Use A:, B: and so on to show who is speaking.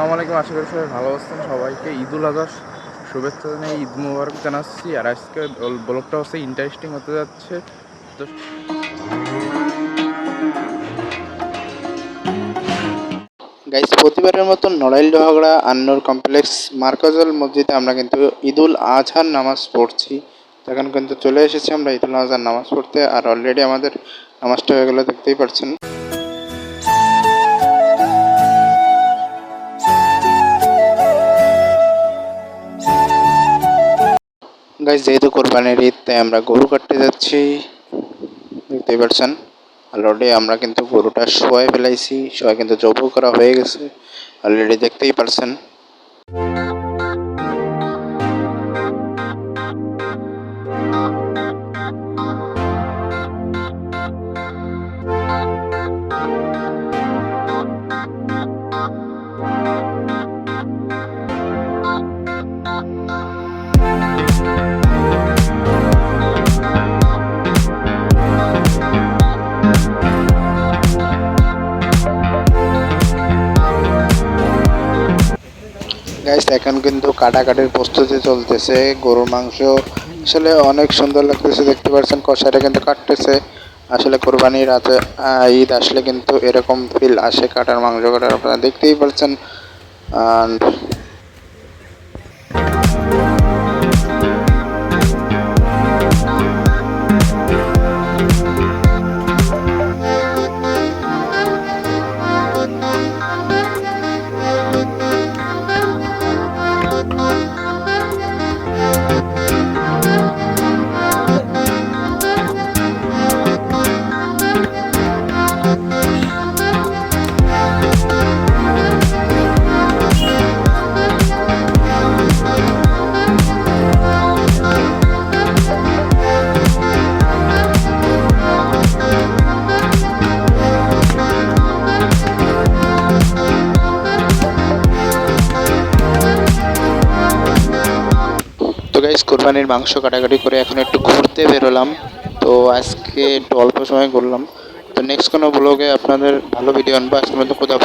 A: আসসালামু আলাইকুম, আশা করি সবাই ভালো আছেন। সবাইকে ঈদুল আজহার শুভেচ্ছা জানিয়ে ঈদ মুবারক জানাচ্ছি। আর আজকে ব্লগটা হচ্ছে ইন্টারেস্টিং হতে যাচ্ছে। তো
B: গাইস প্রতিবারের মতন নড়াইল, ডোহাগড়া, আন্নুর কমপ্লেক্স মার্কাজল মসজিদে আমরা কিন্তু ঈদুল আজহার নামাজ পড়ছি। এখন কিন্তু চলে এসেছি আমরা ঈদুল আজহার নামাজ পড়তে। আর অলরেডি আমাদের নামাজটা হয়ে গেলে, দেখতেই পাচ্ছেন গাইস যেহেতু কোরবানির ঈদ, তাই আমরা গরু কাটতে যাচ্ছি। দেখতেই পারছেন অলরেডি আমরা কিন্তু গরুটা শোয়াই ফেলাইছি, শোয়া কিন্তু জবও করা হয়ে গেছে। অলরেডি দেখতেই পারছেন। গাইস এখন কিন্তু কাটাকাটির প্রস্তুতি চলতেছে। গরুর মাংস আসলে অনেক সুন্দর লাগতেছে, দেখতে পাচ্ছেন কষাইটা কিন্তু কাটতেছে। আসলে কোরবানির রাতে ঈদ আসলে কিন্তু এরকম ফিল আসে কাটার, মাংস কাটার, আপনারা দেখতেই পাচ্ছেন। আর তো গাইস কোরবানির মাংস কাটাকাটি করে এখন একটু ঘুরতে বেরোলাম। তো আজকে একটু অল্প সময় ঘুরলাম তো নেক্সট কোনো ব্লগে আপনাদের ভালো ভিডিও আনব। আজকের মতো কোথাও